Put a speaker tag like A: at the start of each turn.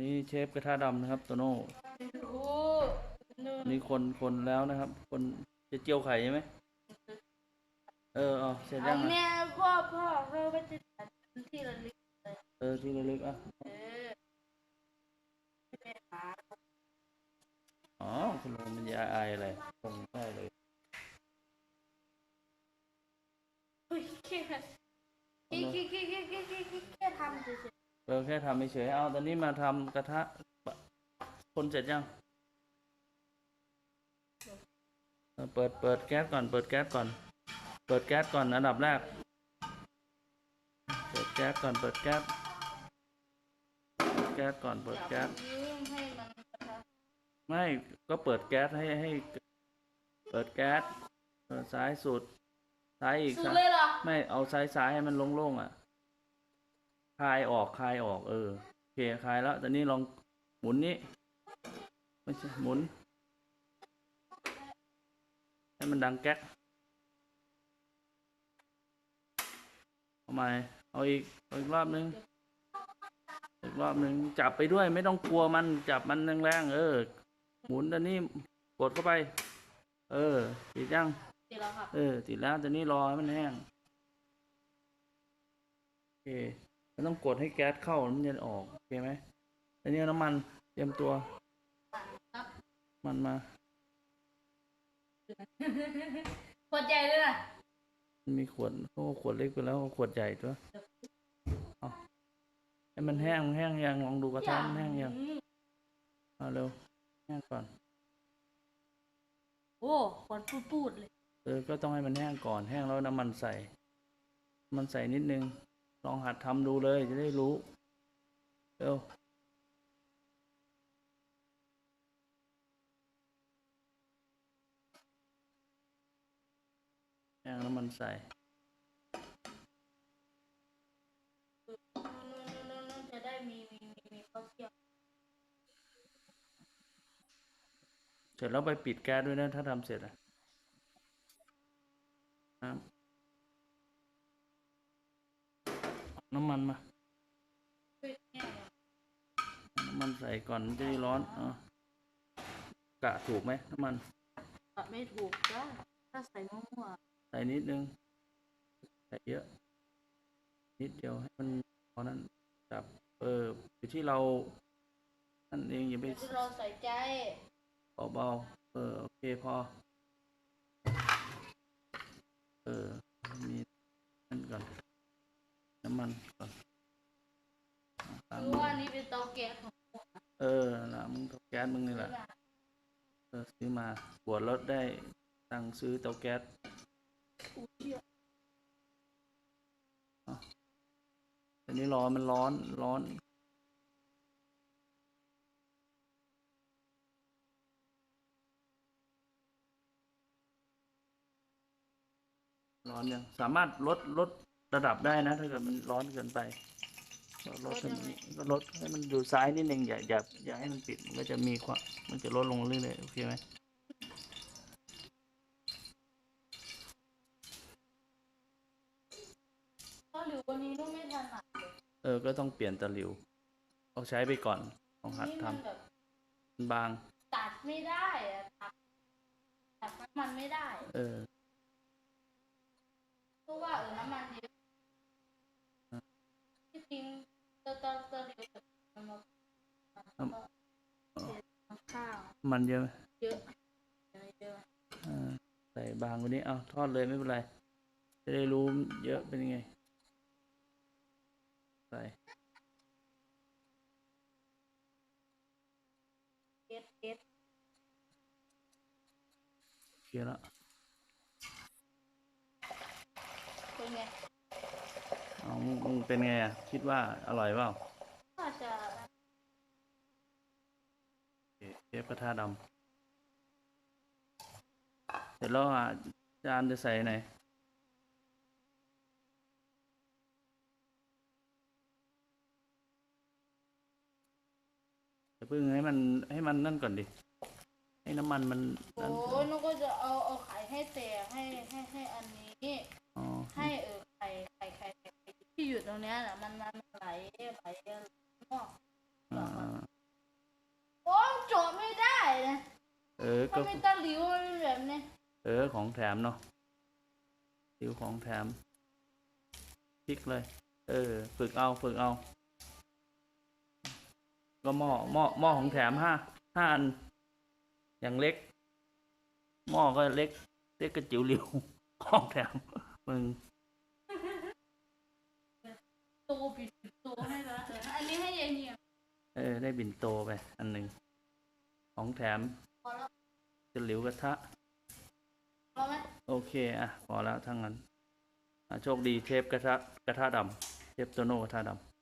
A: นี่เชฟกระทะดำนะครับโตโน่
B: นี่
A: คนคนแล้วนะครับ คนจะเจียวไข่ใช่ไหมเออเอาเสร็จยังอะ
B: แม่พ่อพ่อเขาไปติดที่ระลึกเลย
A: เออที่ระลึกอะ
B: อ๋อ
A: คุณลุงมันยาไออะไรส่งได้เลย
B: เฮ้ยแค่แค่แค่แค่แค่แค่ทำเฉย
A: เออแค่ทำเฉยๆเอาตอนนี้มาทำกระทะคนเสร็จยังเออเปิดเปิดแก๊สก่อน เปิดแก๊สก่อน เปิดแก๊สก่อนอันดับแรก เปิดแก๊สก่อน เปิดแก๊สเปิดแก๊สก่อน เปิด
B: ๆ
A: แก๊ส
B: ยืมให้มันนะคะ
A: ไม่ ก็เปิดแก๊สให้ให้ เปิดแก๊สเปิดซ้ายสุด ซ้ายอีก
B: สุด
A: ซ้าย
B: เลยเหรอ
A: ไม่ เอาซ้ายซ้ายให้มันโล่งๆอะ คลายออกคลายออกเออโอเคคลายแล้วตอนนี้ลองหมุนนี้ไม่ใช่หมุนให้มันดังแก๊กเอาใหม่เอาอีกเอาอีกรอบนึงอีกรอบนึงจับไปด้วยไม่ต้องกลัวมันจับมันแรงๆเออ หมุนตอนนี้กดเข้าไป เออติดยัง
B: ติดแล้วครับ
A: เออติดแล้วตอนนี้รอให้มันแห้งโอเค ไม่ต้องกดให้แก๊สเข้ามันจะออกโอเคไหมตอนนี้เอาน้ำมันเตรียมตัว
B: ครับ
A: มันมา
B: พอใจเลยนะ
A: มันมีขวดโอ้ขวดเล็กไปแล้วเอาขวดใหญ่ตัวเอาให้มันแห้งแห้งยังลองดูกระทะมันแห้งยัง
B: อืม
A: เอาเร็วแห้งก่อน
B: โอ้ควันปูดๆเลย
A: เออ ก็ต้องให้มันแห้งก่อน แห้งแล้วน้ำมันใส่ มันใส่นิดนึง ลองหัดทำดูเลยจะได้รู้เร็วแห้งน้ำมันใส่
B: นู่นๆๆๆจะได้มีมีมีมีข้าวเที่ยว
A: เสร็จแล้วไปปิดแก๊สด้วยนะ ถ้าทำเสร็จอะน้ำ น้ำมันมา
B: เฮ้ยเนี่ย
A: น้ำมันใส่ก่อนมันจะได้ร้อนอ๋อกะถูกไหมน้ำมัน
B: ตัดไม่ถูกจ้าถ้าใส่มั่ว
A: ใส่นิดนึง ใส่เยอะ นิดเดียวให้มันพอนั้นจับเอออยู่ที่เรานั่นเองอย่า
B: ๆ
A: ไป
B: เดี๋ยวที่เราใส่ใจ
A: เบาๆเออโอเคพอเออ มีนั่นก่อน น้ำ มันก่อนตั้ง
B: รู้ว่านี่เป็นเตาแก๊สของผม
A: เออนะมึงเตาแก๊สมึงนี่แหละเออซื้อมาบวชรถได้ตังค์ซื้อเตาแก๊ส
B: อู้เชี่ย
A: อันนี้ร้อนมันร้อนร้อนร้อนยังสามารถลดลด ระดับได้นะ ถ้าเกิดมันร้อนเกินไปก็ลดให้มันก็ลดให้มันอยู่ซ้ายนิดนึงอย่าอย่าอย่าให้มันปิดมันก็จะมีความมันจะลดลงเรื่อยๆโอเคไหม
B: ถ้าหรือวันนี้ต้องไม่ถนัดเลย
A: เออ ก็ต้องเปลี่ยนตะหลิวเอาใช้ไปก่อนลองหัด
B: นี่
A: ท
B: มันแบบำ
A: มันบาง
B: ตัดไม่ได้อะตัดตัดน้ำมันไม่ได้
A: เออ
B: เพราะว่าเออน้ำมันเยอะที่จริงตอนตอนตอนเดียวกับมันมามันก็เสียข้าว
A: มันเยอะไหม
B: เยอะเยอะ
A: เออใส่บางกว่านี้เอาทอดเลยไม่เป็นไร จะได้รู้เยอะเป็นยังไง ใส่
B: เก็ดเก็ด
A: เคี่ยวแล้ว
B: เป็นไง
A: เอามึงมึงเป็นไงอะ คิดว่าอร่อยเปล่า
B: น่าจะ
A: โอเคเช ฟกระทะดำเสร็จแล้วอะจานจะใส่ไหนจะพึ่งให้มันให้มันนั่นก่อนดิ ให้น้ำมันมัน
B: โอ้
A: นั่น
B: ยน้องก็จะเอาเอาไข่ให้แตกให้ให้ให้อันนี้
A: อ๋อ
B: ให้เออไข่ไข่ไข่ไข่ที่อยู่ตรงเนี้ยน่ะมันมันไหลไหลงอก
A: อ่า
B: มั
A: ก็
B: นเป็นตะหลิวมันเป็นแบบนี้
A: เออของแถมเนาะติวของแถมพลิกเลย เออ ฝึกเอาฝึกเอา ก็หม้อหม้อหม้อของแถมห้าห้าอัน อย่างเล็ก หม้อก็เล็ก เล็กกระจิ๋วหลิวของแถมมึง
B: ตัวปิดตัวให้แล้วเอออันนี้ให้ยายเนี่ย
A: เออ ได้บินโตไป อันหนึ่งของแถม
B: พอแล้ว
A: จะหลิวกระทะ
B: พอไหม
A: โอเค อะ พอแล้วทั้งนั้นอะโชคดีเชฟกระทะกระทะดำเชฟโตโน่กระทะดำ